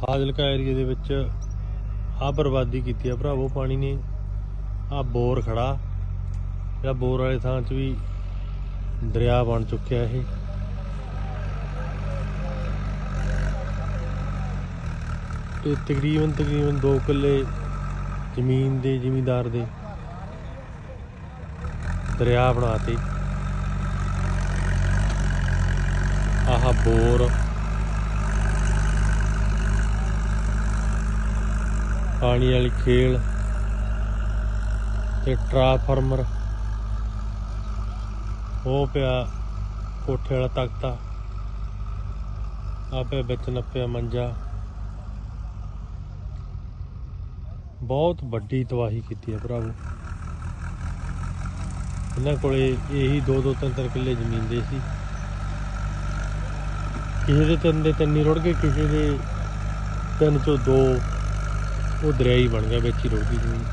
ਫਾਜ਼ਿਲਕਾ ਏਰੀਏ ਦੇ ਵਿੱਚ ਆ ਬਰਬਾਦੀ ਕੀਤੀ ਆ ਭਰਾਵੋ, ਪਾਣੀ ਨੇ। ਆ ਬੋਰ ਖੜਾ। ਜਿਹੜਾ ਬੋਰ ਵਾਲੇ ਥਾਂ 'ਚ ਵੀ ਦਰਿਆ ਬਣ ਚੁੱਕਿਆ ਇਹ। ਤੇ ਤਕਰੀਬਨ ਤਕਰੀਬਨ 2 ਕਿੱਲੇ ਜ਼ਮੀਨ ਦੇ, ਜ਼ਿਮੀਂਦਾਰ ਦੇ ਦਰਿਆ ਬਣਾਤੇ। ਆਹ ਬੋਰ ਪਾਣੀ ਵਾਲੀ ਖੇਲ ਤੇ ਟਰਾਂਸਫਾਰਮਰ। ਉਹ ਪਿਆ ਕੋਠੇ ਵਾਲਾ ਤਖਤਾ। ਆਪੇ ਵਿੱਚ ਨੱਪਿਆ ਮੰਜਾ। ਬਹੁਤ ਵੱਡੀ ਤਬਾਹੀ ਕੀਤੀ ਹੈ ਭਰਾਵੋ। ਇਹਨਾਂ ਕੋਲੇ ਇਹੀ ਦੋ ਦੋ ਤਿੰਨ ਤਿੰਨ ਕਿੱਲੇ ਜ਼ਮੀਨ ਦੇ ਸੀ। ਕਿਸੇ ਦੇ ਤਿੰਨ ਦੇ ਤਿੰਨ ਹੀ ਰੁੜ ਗਏ, ਕਿਸੇ ਦੇ ਤਿੰਨ ਚੋਂ ਦੋ ਉਹ ਦਰਿਆ ਹੀ ਬਣ ਗਿਆ ਵਿੱਚ ਹੀ ਰੁੜ ਗਈ ਜ਼ਮੀਨ।